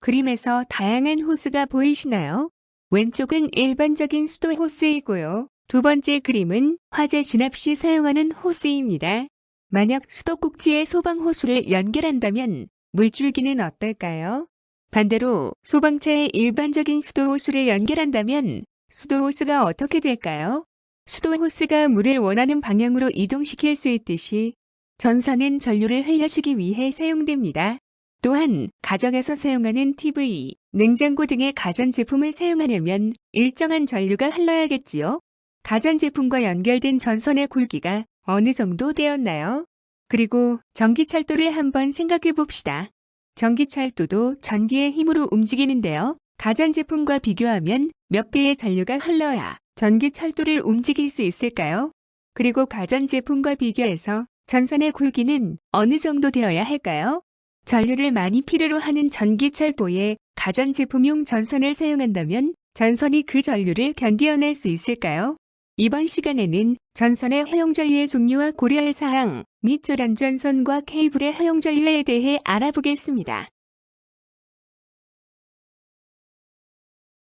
그림에서 다양한 호스가 보이시나요? 왼쪽은 일반적인 수도 호스이고요. 두 번째 그림은 화재 진압 시 사용하는 호스입니다. 만약 수도꼭지에 소방 호수를 연결한다면 물줄기는 어떨까요? 반대로 소방차에 일반적인 수도 호스를 연결한다면 수도 호스가 어떻게 될까요? 수도 호스가 물을 원하는 방향으로 이동시킬 수 있듯이 전선은 전류를 흘려주기 위해 사용됩니다. 또한 가정에서 사용하는 TV, 냉장고 등의 가전제품을 사용하려면 일정한 전류가 흘러야겠지요. 가전제품과 연결된 전선의 굵기가 어느 정도 되었나요? 그리고 전기철도를 한번 생각해 봅시다. 전기철도도 전기의 힘으로 움직이는데요. 가전제품과 비교하면 몇 배의 전류가 흘러야 전기철도를 움직일 수 있을까요? 그리고 가전제품과 비교해서 전선의 굵기는 어느 정도 되어야 할까요? 전류를 많이 필요로 하는 전기철도에 가전제품용 전선을 사용한다면 전선이 그 전류를 견디어낼 수 있을까요? 이번 시간에는 전선의 허용전류의 종류와 고려할 사항 및 조란전선과 케이블의 허용전류에 대해 알아보겠습니다.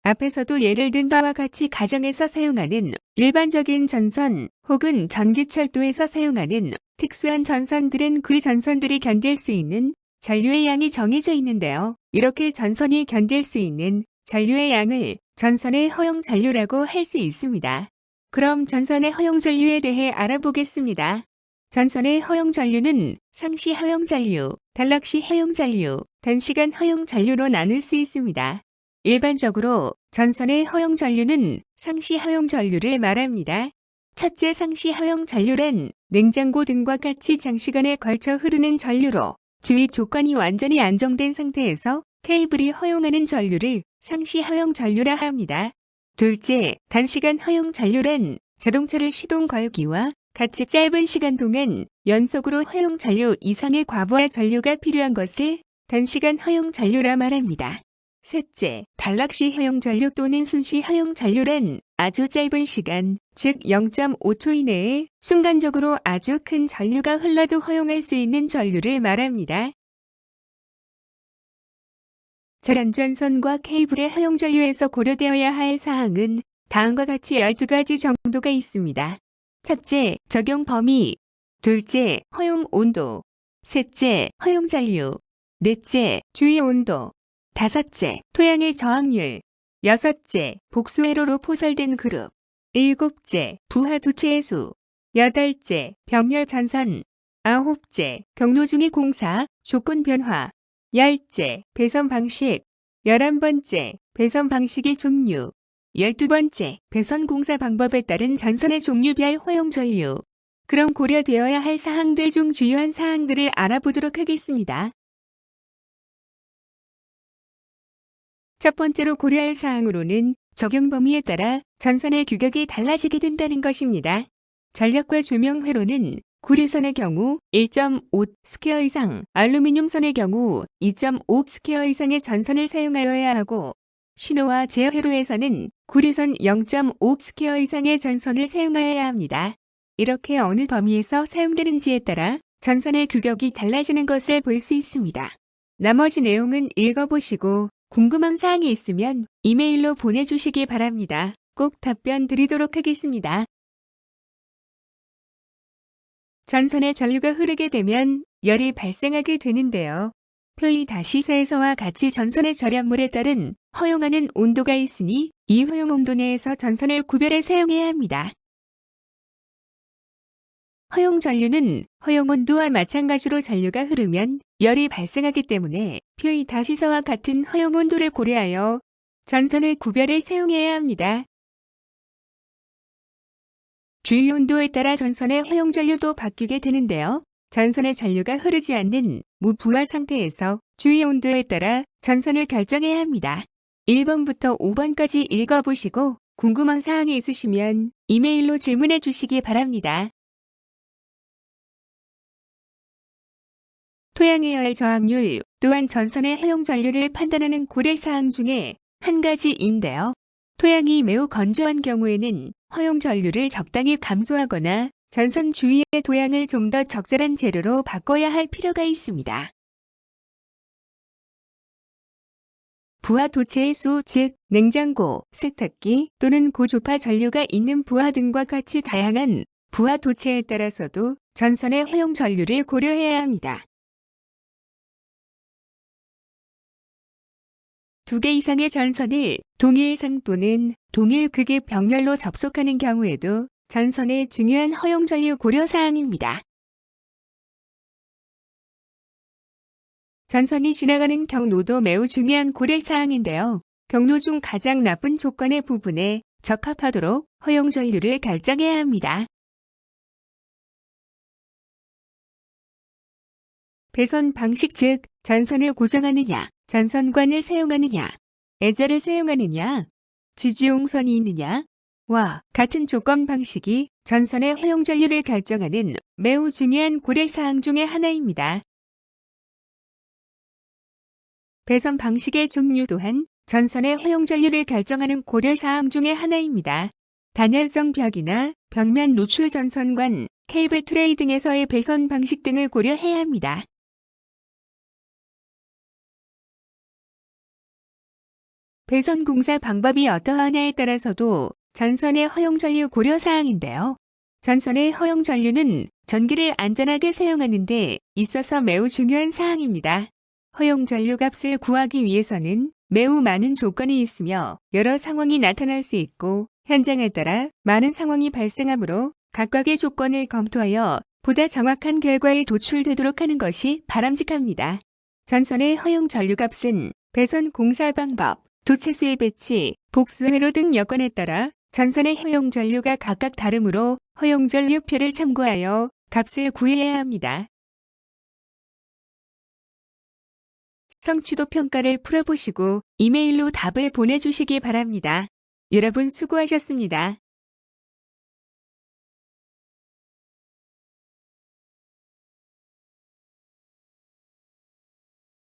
앞에서도 예를 든 바와 같이 가정에서 사용하는 일반적인 전선 혹은 전기철도에서 사용하는 특수한 전선들은 그 전선들이 견딜 수 있는 전류의 양이 정해져 있는데요. 이렇게 전선이 견딜 수 있는 전류의 양을 전선의 허용 전류라고 할 수 있습니다. 그럼 전선의 허용 전류에 대해 알아보겠습니다. 전선의 허용 전류는 상시 허용 전류, 단락시 허용 전류, 단시간 허용 전류로 나눌 수 있습니다. 일반적으로 전선의 허용 전류는 상시 허용 전류를 말합니다. 첫째 상시 허용 전류란 냉장고 등과 같이 장시간에 걸쳐 흐르는 전류로 주위 조건이 완전히 안정된 상태에서 케이블이 허용하는 전류를 상시 허용 전류라 합니다. 둘째, 단시간 허용 전류란 자동차를 시동 걸기와 같이 짧은 시간 동안 연속으로 허용 전류 이상의 과부하 전류가 필요한 것을 단시간 허용 전류라 말합니다. 셋째, 단락시 허용 전류 또는 순시 허용 전류란 아주 짧은 시간, 즉 0.5초 이내에 순간적으로 아주 큰 전류가 흘러도 허용할 수 있는 전류를 말합니다. 절안전선과 케이블의 허용 전류에서 고려되어야 할 사항은 다음과 같이 12가지 정도가 있습니다. 첫째, 적용 범위. 둘째, 허용 온도. 셋째, 허용 잔류. 넷째, 주위 온도. 다섯째, 토양의 저항률. 여섯째, 복수회로로 포설된 그룹. 일곱째, 부하 두체의 수. 여덟째, 병렬 전선. 아홉째, 경로 중의 공사, 조건 변화. 열째, 배선 방식. 열한 번째, 배선 방식의 종류. 열두 번째, 배선 공사 방법에 따른 전선의 종류별 허용 전류. 그럼 고려되어야 할 사항들 중 주요한 사항들을 알아보도록 하겠습니다. 첫 번째로 고려할 사항으로는 적용 범위에 따라 전선의 규격이 달라지게 된다는 것입니다. 전력과 조명 회로는 구리선의 경우 1.5 스퀘어 이상, 알루미늄 선의 경우 2.5 스퀘어 이상의 전선을 사용하여야 하고 신호와 제어회로에서는 구리선 0.5 스퀘어 이상의 전선을 사용하여야 합니다. 이렇게 어느 범위에서 사용되는지에 따라 전선의 규격이 달라지는 것을 볼 수 있습니다. 나머지 내용은 읽어보시고 궁금한 사항이 있으면 이메일로 보내주시기 바랍니다. 꼭 답변 드리도록 하겠습니다. 전선에 전류가 흐르게 되면 열이 발생하게 되는데요. 표의 다시사에서와 같이 전선의 절약물에 따른 허용하는 온도가 있으니 이 허용 온도 내에서 전선을 구별해 사용해야 합니다. 허용 전류는 허용 온도와 마찬가지로 전류가 흐르면 열이 발생하기 때문에 표의 다시사와 같은 허용 온도를 고려하여 전선을 구별해 사용해야 합니다. 주위 온도에 따라 전선의 허용 전류도 바뀌게 되는데요. 전선의 전류가 흐르지 않는 무부하 상태에서 주위 온도에 따라 전선을 결정해야 합니다. 1번부터 5번까지 읽어보시고 궁금한 사항이 있으시면 이메일로 질문해 주시기 바랍니다. 토양의 열 저항률 또한 전선의 허용 전류를 판단하는 고려사항 중에 한 가지인데요. 토양이 매우 건조한 경우에는 허용 전류를 적당히 감소하거나 전선 주위의 토양을 좀 더 적절한 재료로 바꿔야 할 필요가 있습니다. 부하 도체의 수, 즉 냉장고, 세탁기 또는 고주파 전류가 있는 부하 등과 같이 다양한 부하 도체에 따라서도 전선의 허용 전류를 고려해야 합니다. 두 개 이상의 전선을 동일상 또는 동일 극의 병렬로 접속하는 경우에도 전선의 중요한 허용 전류 고려 사항입니다. 전선이 지나가는 경로도 매우 중요한 고려 사항인데요. 경로 중 가장 나쁜 조건의 부분에 적합하도록 허용 전류를 결정해야 합니다. 배선 방식 즉 전선을 고정하느냐, 전선관을 사용하느냐, 애자를 사용하느냐, 지지용선이 있느냐, 와 같은 조건 방식이 전선의 허용 전류를 결정하는 매우 중요한 고려 사항 중의 하나입니다. 배선 방식의 종류 또한 전선의 허용 전류를 결정하는 고려 사항 중의 하나입니다. 단열성 벽이나 벽면 노출 전선관, 케이블 트레이 등에서의 배선 방식 등을 고려해야 합니다. 배선 공사 방법이 어떠하냐에 따라서도 전선의 허용 전류 고려 사항인데요. 전선의 허용 전류는 전기를 안전하게 사용하는 데 있어서 매우 중요한 사항입니다. 허용 전류 값을 구하기 위해서는 매우 많은 조건이 있으며 여러 상황이 나타날 수 있고 현장에 따라 많은 상황이 발생하므로 각각의 조건을 검토하여 보다 정확한 결과에 도출되도록 하는 것이 바람직합니다. 전선의 허용 전류 값은 배선 공사 방법, 도체수의 배치, 복수 회로 등 여건에 따라 전선의 허용 전류가 각각 다르므로 허용 전류표를 참고하여 값을 구해야 합니다. 성취도 평가를 풀어보시고 이메일로 답을 보내주시기 바랍니다. 여러분 수고하셨습니다.